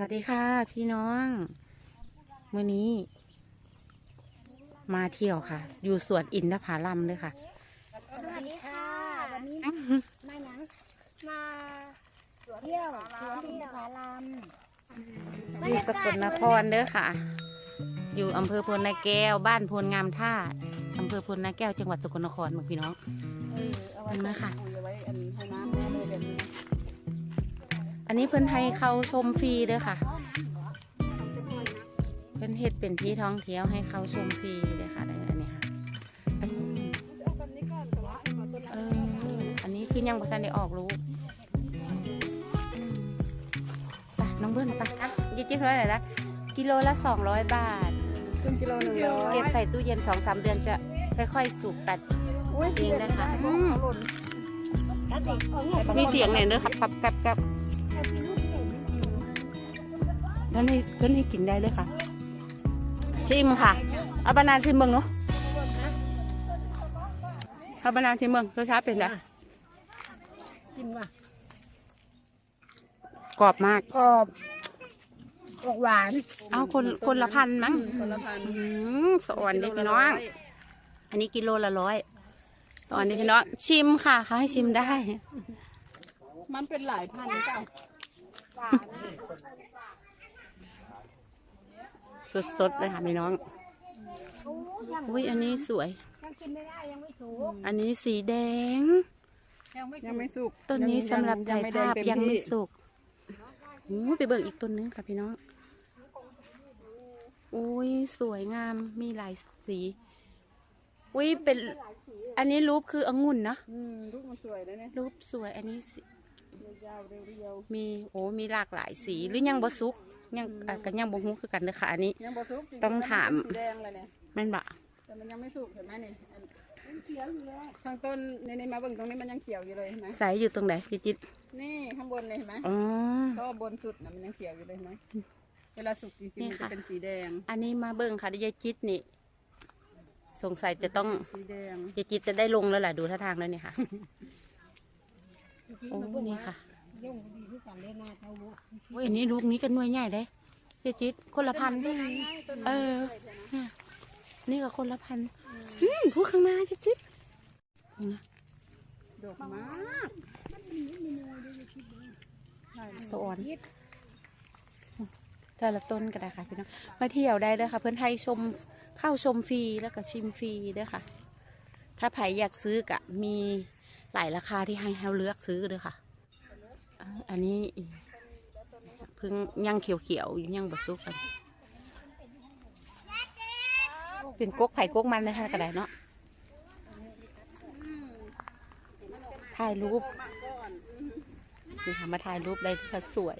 วัสดีค่ะพี่น้องมื่อนี้ มาเที่ยวค่ะ อยู่สวนอินทผลัมเลยค่ะ สวัสดีค่ะ วันนี้มาหยังมาเที่ยวสวนอินทผลัมอยู่สกลนครเด้อค่ะ อยู่อำเภอพลนาแก้ว บ้านพลงามท่าอำเภอพลนาแก้วจังหวัดสกลนครเมืองพี่น้องเออเอาไว้นะคะ อันนี้เพิ่นให้เข้าชมฟรีเด้อค่ะ เพิ่นเฮ็ดเป็นที่ท่องเที่ยวให้เข้าชมฟรีเด้อค่ะอันนี้ค่ะเอาแบบนี้ก่อนแต่ว่าให้มาต้นเอออันนี้คือยังบ่ทันได้ออกลูกไปน้องเบิ้ลไปอะยี่จิ๊บเท่าไหร่ละกิโลละสองร้อยบาทครึ่งกิโลหนึ่งร้อยเก็บใส่ตู้เย็นสองสามเดือนจะค่อยๆสุกตัดอุ้ยจริงนะคะอืมเอาหล่นแล้วเด็กเอาเงินมีเสียงเนี่ยเด้อครับครับครับ ครับแล้วนี่ก็นี่กินได้เลยค่ะ ชิมค่ะ เอาบานานชิมเมืองเนาะเอาบานานชิมเมืองรสชาติเป็นไงกินว่ะกรอบมาก กรอบออกหวาน เอาคนคนละพันมั้งคนละพันอืมสอนดิพี่น้อง อันนี้กิโลละร้อยสอนดิพี่น้อง ชิมค่ะเขาให้ชิมได้ มันเป็นหลายพันเจ้าสดๆเลยค่ะพี่น้องโอ้ยังอุ้ยอันนี้สวย ยังกินไม่ได้ยังไม่ถูกอันนี้สีแดง ยังไม่ยังไม่สุกต้นนี้สำหรับถ่ายภาพยังไม่สุกสุกอู้ไปเบิ่งอีกต้นนึงค่ะพี่น้อง อุ้ยสวยงามมีหลายสี อุ้ยเป็น อันนี้รูปคือองุ่นเนาะอืมลูกมันสวยเลยเนี่ยรูปสวยอันนี้สี ยาวๆเรียวมีโอ้มีหลากหลายสีหรือยังบ่สุกยังอะกันยังบ่ฮู้คือกันเด้อค่ะอันนี้ ๆยังบ่สุกจริๆต้องถาม นเป็นสีแดงเลยเนี่ยแม่นบะแต่มันยังไม่สุกเห็นไหมนี่อันมันเขียวอยู่เลยข้างต้นในในมาเบิ่งตรงนี้มันยังเขียวอยู่เลยเห็นไหมใส่อยู่ตรงไหนจิจิตนี่ข้างบนเลยเห็นไหมอ๋อเพราะว่าบนสุดนะมันยังเขียวอยู่เลยเห็นไหมเวลาสุกจริงนี่ๆมันค่ะ จะเป็นสีแดง อันนี้มาเบิ่งค่ะยายจิตนี่ สงสัยจะต้องสีแดงยายจิตจะได้ลงแล้วแหละดูท่าทางแล้วเนี่ยค่ะ โอ้นี่ค่ะยุ่งดีที่กันเล่นหน้าเท้าบุโอ้ยอันนี้ลูกนี้ก็หน่วยใหญ่เด้ยายจิตคนละพันเออเนี่ยนี่ก็คนละพันอืมผู้ข้างหน้ายายจิตนะดอกมากสอนแต่ละต้นก็ได้ค่ะพี่น้อง มาเที่ยวได้เด้อค่ะ เพื่อนไทยชมเข้าชมฟรีแล้วก็ชิมฟรีเด้อค่ะ ถ้าใครอยากซื้อกะมี หลายราคาที่ให้เราเลือกซื้อเด้อค่ะ อันนี้เพิ่งยังเขียวๆอยู่ยังบดซุกกัน เป็นกกไผ่กกมันเลยค่ะกระไดเนาะถ่ายรูปนี่ค่ะมาถ่ายรูปได้ที่สวย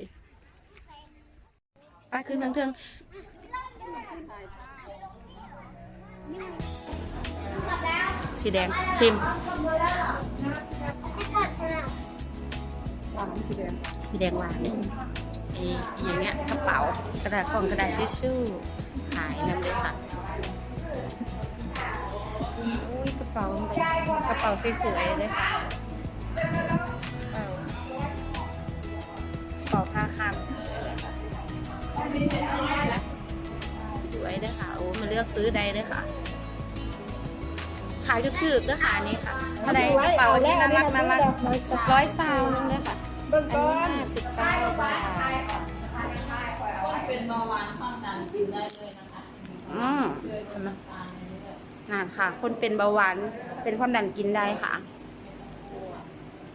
ไปขึ้นทางเทิงสีแดงชิม สีแดงหวานนี่อย่างเงี้ยกระเป๋ากระดาษกล่องกระดาษทิชชู่ขายนำเลยค่ะอุ้ยกระเป๋ากระเป๋าสวยๆเลยค่ะกระเป๋าผ้าคามสวยเลยค่ะโอ้มาเลือกซื้อได้เลยค่ะ ขายทุกชื่อด้วยค่ะอันนี้ค่ะเท่าไหรกระเป๋าอันนี้น่ารักน่ารักร้อยซาวนึงเลยค่ะเบื้องอันต้นี้นห้าสิบเก้าบาทเป็นเบาหวานความดันกินได้เลยนะคะอืมน่นค่ะ คนเป็นเบาหวานเป็นความดันกินได้ค่ะ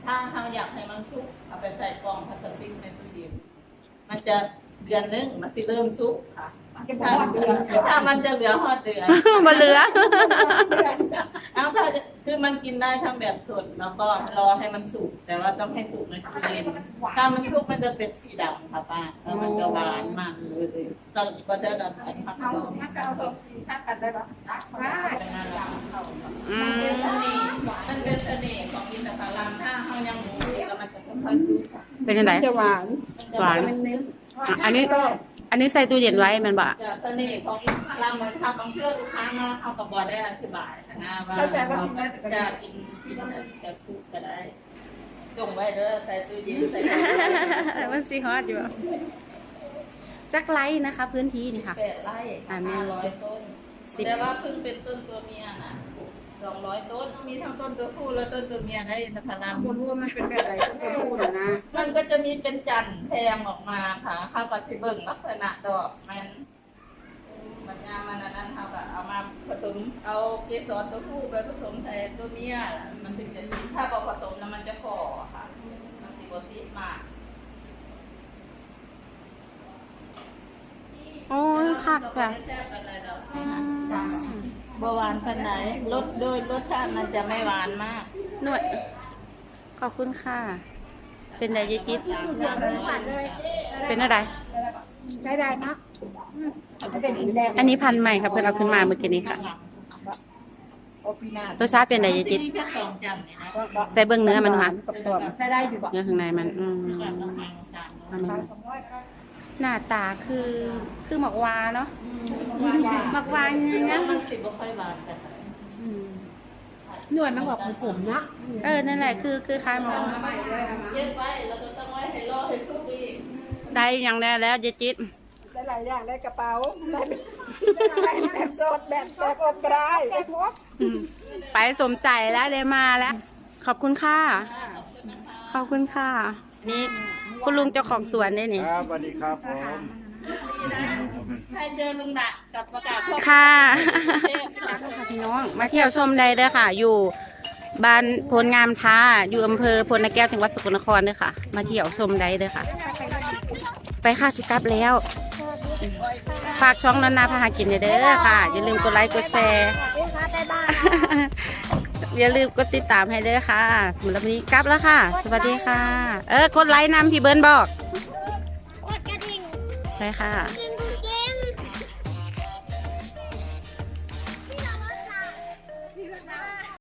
ถ้าเราอยากให้มันสุกเอาไปใส่กล่องพลาสติกในตู้เย็นมันจะเดือนนึงมันจะเริ่มสุกค่ะ ถ้าถ้ามันจะเหลือหอดเดือนมาเหลือแล้วถ้าจะคือมันกินได้ทั้งแบบสดแล้วก็รอให้มันสุก แต่ว่าต้องให้สุกในตู้เย็นถ้ามันสุกมันจะเป็นสีดำค่ะป้าแล้วมันจะหวานมากเลยตอนก็จะเราอันพักสองเอาสองสีทักกันได้ปะได้อืมันเป็นเสมน่ห์มันเป็นเสน่ห์ของอินทผลัมถ้าเขายังหมูแล้วมันจะค่อยๆสุกค่ะเป็นยังไงจะหวานหวานมันเน้น อะอันนี้อันนี้ใส่ตู้เย็นไว้มันบ่จะเสน่ห์ของอินทผลัมเหมือนทำบางเชื่อลูกค้ามาเขากับบอได้อธิบายนะว่าเราจะกินกินจะสุกก็ได้จงไว้เด้อใส่ตู้เย็นใส่ตู้เย็นมันสีฮอตอยู่จักไลนะคะ พื้นที่นี่ค่ะ แปดไร่อ่าห้าร้อยต้นสิบแต่ว่าเพิ่งเป็นต้นตัวเมียนะ สองร้อยต้น มีทั้งต้นตัวผู้และต้นตัวเมียได้นะพารามคนรู้ว่ามันเป็นแบบไหนคนพูดอะนะมันก็จะมีเป็นจันทร์แทงออกมาค่ะข้าวปฏิเบิ่งลักษณะดอกมันมันยามันอันนั้นเขาก็เอามาผสมเอาเกสรตัวผู้ไปผสมใส่ตัวเมียมันถึงจะดีถ้าบอกผสมแล้วมันจะฝ่อค่ะ มันสิบติดมากโอ้ยค่ะก็ค่ะไม่แซ่บ บหวานพันไหนรสโดยรสชาติมันจะไม่หวานมาก หนวด ขอบคุณค่ะ เป็นไดจิต เป็นอะไร ใช้ได้เนาะอืมมันเป็นสีแดงอันนี้พันธุ์ใหม่ค่ะเพื่อนเอาขึ้นมาเมื่อกี้นี้ค่ะโอปีนารสชาติเป็นไดจิตมีแค่สองจันทร์นี่นะก็ก็ใส่เบื้องเนื้อมันค่ะกับตัวใช้ได้อยู่บ่เนื้อข้างในมัน อืมแบบต้อง หาจานอันนี้หน้าตาคือคือหมักวาเนาะหมักวาเนี่ยแล้นะวมันสิบ่ค่อยหวานแต่อืมหน่วยมันบอกผมๆเนาะเออนั่นแหละคือคือคล้ายหมอเย็บไว้แล้วก็ต้องไว้ให้รอให้สุกอีกได้อย่างแน่แล้วเจจิตได้หลายอย่างได้กระเป๋าได้ได้แบบสดแบบแบบอบก็ได้อืมไปสมใจแล้วได้มาแล้ว ขอบคุณค่ะ ขอบคุณค่ะนี่ คุณลุงเจ้าของสวนนี่นี่ครับสวัสดีครับผมให้เจอลุงดะกับประกาศพวกค่ะพี่น้อง มาเที่ยวชมได้เด้อค่ะ อยู่บ้านพลงามท้า อยู่อำเภอพลนาแก้วจังหวัดสกลนครเด้อค่ะ มาเที่ยวชมได้เด้อค่ะ ไปค่ะสิกลับแล้ว ฝากช่องนนนาพาหากินเด้อค่ะ อย่าลืมกดไลค์กดแชร์ อย่าลืมกดติดตามให้เด้อค่ะสำหรับวันนี้กลับแล้วค่ะ สวัสดีค่ะ เออกดไลค์นำพี่เบิร์นบอกกดกระดิ่ง ไปค่ะกิ้งกิ้ง